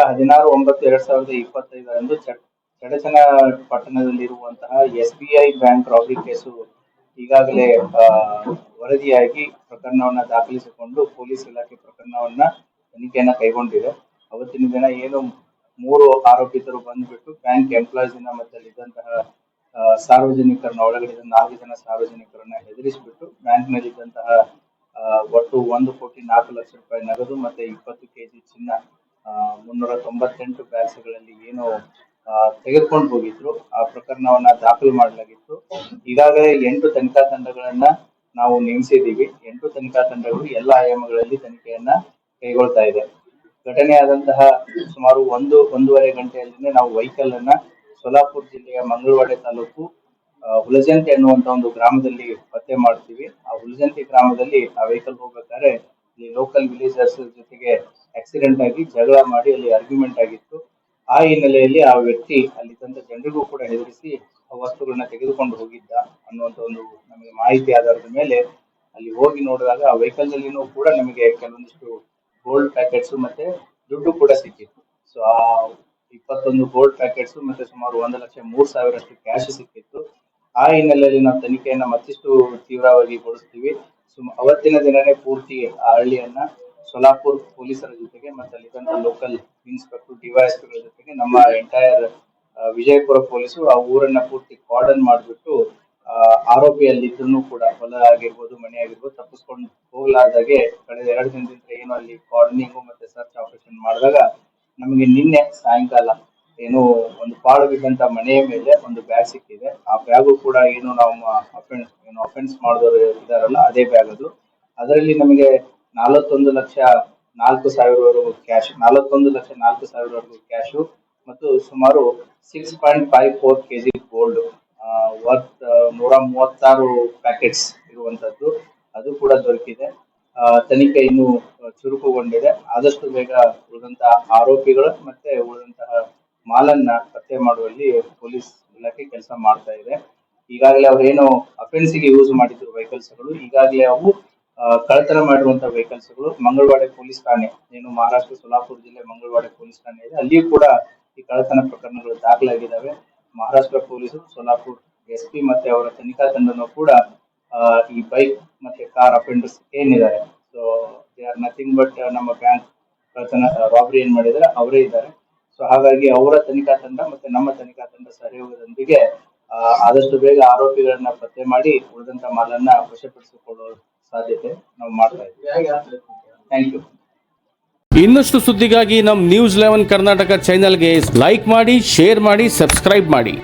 ಹದಿನಾರು, ಒಂಬತ್ತು, ಎರಡ್ ಸಾವಿರದ ಇಪ್ಪತ್ತೈದರಂದು ಚಡಚನ ಪಟ್ಟಣದಲ್ಲಿರುವಂತಹ S B I bank robbery case ಈಗಾಗಲೇ ವರದಿಯಾಗಿ ಪ್ರಕರಣವನ್ನ ದಾಖಲಿಸಿಕೊಂಡು ಪೊಲೀಸ್ ಇಲಾಖೆ ಪ್ರಕರಣವನ್ನ ತನಿಖೆಯನ್ನ ಕೈಗೊಂಡಿದೆ. ಅವತ್ತಿನ ದಿನ ಏನು ಮೂರು ಆರೋಪಿತರು ಬಂದ್ಬಿಟ್ಟು ಬ್ಯಾಂಕ್ ಎಂಪ್ಲಾಯೀಸ್ ಮತ್ತೆ ಅಲ್ಲಿದ್ದಂತಹ ಸಾರ್ವಜನಿಕರನ್ನ ಒಳಗಡೆ ನಾಲ್ಕು ಜನ ಸಾರ್ವಜನಿಕರನ್ನ ಹೆದರಿಸಿಬಿಟ್ಟು ಬ್ಯಾಂಕ್ ನಲ್ಲಿದ್ದಂತಹ ಒಟ್ಟು ಒಂದು ಕೋಟಿ ನಾಲ್ಕು ಲಕ್ಷ ರೂಪಾಯಿ ನಗದು ಮತ್ತೆ ಇಪ್ಪತ್ತು ಕೆಜಿ ಚಿನ್ನ ಮುನ್ನೂರ ತೊಂಬತ್ತೆಂಟು ಬ್ಯಾಗ್ಸ್ಗಳಲ್ಲಿ ಏನು ತೆಗೆದುಕೊಂಡು ಹೋಗಿದ್ರು. ಆ ಪ್ರಕರಣವನ್ನ ದಾಖಲು ಮಾಡಲಾಗಿತ್ತು. ಈಗಾಗಲೇ ಎಂಟು ತನಿಖಾ ತಂಡಗಳನ್ನ ನಾವು ನೇಮಿಸಿದ್ದೀವಿ. ಎಂಟು ತನಿಖಾ ತಂಡಗಳು ಎಲ್ಲ ಆಯಾಮಗಳಲ್ಲಿ ತನಿಖೆಯನ್ನ ಕೈಗೊಳ್ತಾ ಇದೆ. ಘಟನೆ ಆದಂತಹ ಸುಮಾರು ಒಂದು, ಒಂದೂವರೆ ಗಂಟೆಯಲ್ಲಿನೇ ನಾವು ವೆಹಿಕಲ್ ಅನ್ನ ಸೋಲಾಪುರ ಜಿಲ್ಲೆಯ ಮಂಗಳವಾಡೆ ತಾಲೂಕು ಹುಲಜಂತಿ ಅನ್ನುವಂತ ಒಂದು ಗ್ರಾಮದಲ್ಲಿ ಪತ್ತೆ ಮಾಡ್ತೀವಿ. ಆ ಹುಲಜಂತಿ ಗ್ರಾಮದಲ್ಲಿ ಆ ವೆಹಿಕಲ್ ಹೋಗ್ಬೇಕಾದ್ರೆ ಇಲ್ಲಿ ಲೋಕಲ್ ವಿಲೇಜರ್ಸ್ ಜೊತೆಗೆ ಆಕ್ಸಿಡೆಂಟ್ ಆಗಿ ಜಗಳ ಮಾಡಿ ಅಲ್ಲಿ ಆರ್ಗ್ಯುಮೆಂಟ್ ಆಗಿತ್ತು. ಆ ಹಿನ್ನೆಲೆಯಲ್ಲಿ ಆ ವ್ಯಕ್ತಿ ಅಲ್ಲಿ ತಂದ ಜನರಿಗೂ ಕೂಡ ಹೆದರಿಸಿ ಆ ವಸ್ತುಗಳನ್ನ ತೆಗೆದುಕೊಂಡು ಹೋಗಿದ್ದ ಅನ್ನುವಂತ ಒಂದು ನಮಗೆ ಮಾಹಿತಿ ಆಧಾರದ ಮೇಲೆ ಅಲ್ಲಿ ಹೋಗಿ ನೋಡಿದಾಗ ಆ ವೆಹಿಕಲ್ ನಲ್ಲಿನೂ ಕೂಡ ನಮಗೆ ಕೆಲವೊಂದಿಷ್ಟು ಗೋಲ್ಡ್ ಪ್ಯಾಕೆಟ್ಸ್ ಮತ್ತೆ ದುಡ್ಡು ಕೂಡ ಸಿಕ್ಕಿತ್ತು. ಸೊ ಆ ಇಪ್ಪತ್ತೊಂದು ಗೋಲ್ಡ್ ಪ್ಯಾಕೆಟ್ಸ್ ಮತ್ತೆ ಸುಮಾರು ಒಂದು ಲಕ್ಷ ಮೂರು ಸಾವಿರಷ್ಟು ಕ್ಯಾಶ್ ಸಿಕ್ಕಿತ್ತು. ಆ ಹಿನ್ನೆಲೆಯಲ್ಲಿ ನಾವು ತನಿಖೆಯನ್ನ ಮತ್ತಿಷ್ಟು ತೀವ್ರವಾಗಿ ಗೊಳಿಸ್ತೀವಿ ಸುಮ ಅವತ್ತಿನ ದಿನನೇ ಪೂರ್ತಿ ಆ ಹಳ್ಳಿಯನ್ನ ಸೋಲಾಪುರ್ ಪೊಲೀಸರ ಜೊತೆಗೆ ಮತ್ತೆ ಅಲ್ಲಿದ್ದಂತ ಲೋಕಲ್ ಇನ್ಸ್ಪೆಕ್ಟರ್ ಡಿವೈಎಸ್ಪಿಗಳ ಜೊತೆಗೆ ನಮ್ಮ ಎಂಟೈರ್ ವಿಜಯಪುರ ಪೊಲೀಸರು ಆ ಊರನ್ನ ಪೂರ್ತಿ ಕಾರ್ಡನ್ ಮಾಡಿಬಿಟ್ಟು ಆರೋಪಿ ಕೂಡ ಹೊಲ ಆಗಿರ್ಬೋದು, ಮನೆ ಆಗಿರ್ಬೋದು ತಪ್ಪಿಸ್ಕೊಂಡು ಹೋಗ್ಲಾರ್ದಾಗೆ ಕಳೆದ ಎರಡು ದಿನದಿಂದ ಏನು ಅಲ್ಲಿ ಕಾರ್ಡನಿಂಗು ಮತ್ತೆ ಸರ್ಚ್ ಆಪರೇಷನ್ ಮಾಡಿದಾಗ ನಮಗೆ ನಿನ್ನೆ ಸಾಯಂಕಾಲ ಏನು ಒಂದು ಪಾಳು ಬಿದ್ದಂತ ಮನೆಯ ಮೇಲೆ ಒಂದು ಬ್ಯಾಗ್ ಸಿಕ್ಕಿದೆ. ಆ ಬ್ಯಾಗು ಕೂಡ ಏನು ನಾವು ಅಫೆನ್ಸ್ ಏನು ಅಫೆನ್ಸ್ ಮಾಡಿದವರು ಇದಾರಲ್ಲ ಅದೇ ಬ್ಯಾಗ್ ಅದು. ಅದರಲ್ಲಿ ನಮಗೆ ನಲವತ್ತೊಂದು ಲಕ್ಷ ನಾಲ್ಕು ಸಾವಿರವರೆಗೂ ಕ್ಯಾಶ್ ನಲವತ್ತೊಂದು ಲಕ್ಷ ನಾಲ್ಕು ಸಾವಿರವರೆಗೂ ಕ್ಯಾಶು ಮತ್ತು ಸುಮಾರು six point five four KG gold worth ನೂರ ಮೂವತ್ತಾರು ಪ್ಯಾಕೆಟ್ಸ್ ಇರುವಂತದ್ದು. ಅದು ಕೂಡ ದೊರಕಿದೆ. ತನಿಖೆ ಇನ್ನು ಚುರುಕುಗೊಂಡಿದೆ. ಆದಷ್ಟು ಬೇಗ ಉಳಿದಂತಹ ಆರೋಪಿಗಳು ಮತ್ತೆ ಉಳಿದಂತಹ ಮಾಲನ್ನ ಪತ್ತೆ ಮಾಡುವಲ್ಲಿ ಪೊಲೀಸ್ ಇಲಾಖೆ ಕೆಲಸ ಮಾಡ್ತಾ ಇದೆ. ಈಗಾಗಲೇ ಅವರೇನು ಅಫೆನ್ಸಿಗೆ ಯೂಸ್ ಮಾಡಿದ್ರು ವೆಹಿಕಲ್ಸ್ಗಳು ಗಳು. ಈಗಾಗಲೇ ಅವು ಕಳ್ಳತನ ಮಾಡಿರುವಂತಹ ವೆಹಿಕಲ್ಸ್ಗಳು ಮಂಗಳವಾಡೆ ಪೊಲೀಸ್ ಠಾಣೆ ಏನು ಮಹಾರಾಷ್ಟ್ರ ಸೋಲಾಪುರ ಜಿಲ್ಲೆ ಮಂಗಳವಾಡೆ ಪೊಲೀಸ್ ಠಾಣೆ ಇದೆ. ಅಲ್ಲಿಯೂ ಕೂಡ ಈ ಕಳ್ಳತನ ಪ್ರಕರಣಗಳು ದಾಖಲಾಗಿದ್ದಾವೆ. ಮಹಾರಾಷ್ಟ್ರ ಪೊಲೀಸರು, ಸೋಲಾಪುರ್ ಎಸ್ ಪಿ ಮತ್ತೆ ಅವರ ತನಿಖಾ ತಂಡನೂ ಕೂಡ ಈ ಬೈಕ್ ಮತ್ತೆ ಕಾರ್ ಅಫೆಂಡರ್ಸ್ ಏನಿದ್ದಾರೆ. So they are nothing but ನಮ್ಮ ಬ್ಯಾಂಕ್ ಕಳ್ಳತನ ರಾಬರಿ ಏನ್ ಮಾಡಿದ್ದಾರೆ, ಅವರೇ ಇದ್ದಾರೆ. ಸೊ ಹಾಗಾಗಿ ಅವರ ತನಿಖಾ ತಂಡ ಮತ್ತೆ ನಮ್ಮ ತನಿಖಾ ತಂಡ ಸಹಯೋಗದೊಂದಿಗೆ ಆದಷ್ಟು ಬೇಗ ಆರೋಪಿಗಳನ್ನ ಪತ್ತೆ ಮಾಡಿ ಉಳಿದಂತ ಮಾಲನ್ನ ವಶಪಡಿಸಿಕೊಳ್ಳುವ ಸಾಧ್ಯತೆ ನಾವು ಮಾಡ್ತಾ ಇದ್ದೀವಿ. ಥ್ಯಾಂಕ್ ಯು ಇನ್ನಷ್ಟು ಸುದ್ದಿಗಾಗಿ ನಮ್ಮ ನ್ಯೂಸ್ ಲೆವೆನ್ ಕರ್ನಾಟಕ ಚಾನೆಲ್ಗೆ ಲೈಕ್ ಮಾಡಿ ಶೇರ್ ಮಾಡಿ ಸಬ್ಸ್ಕ್ರೈಬ್ ಮಾಡಿ.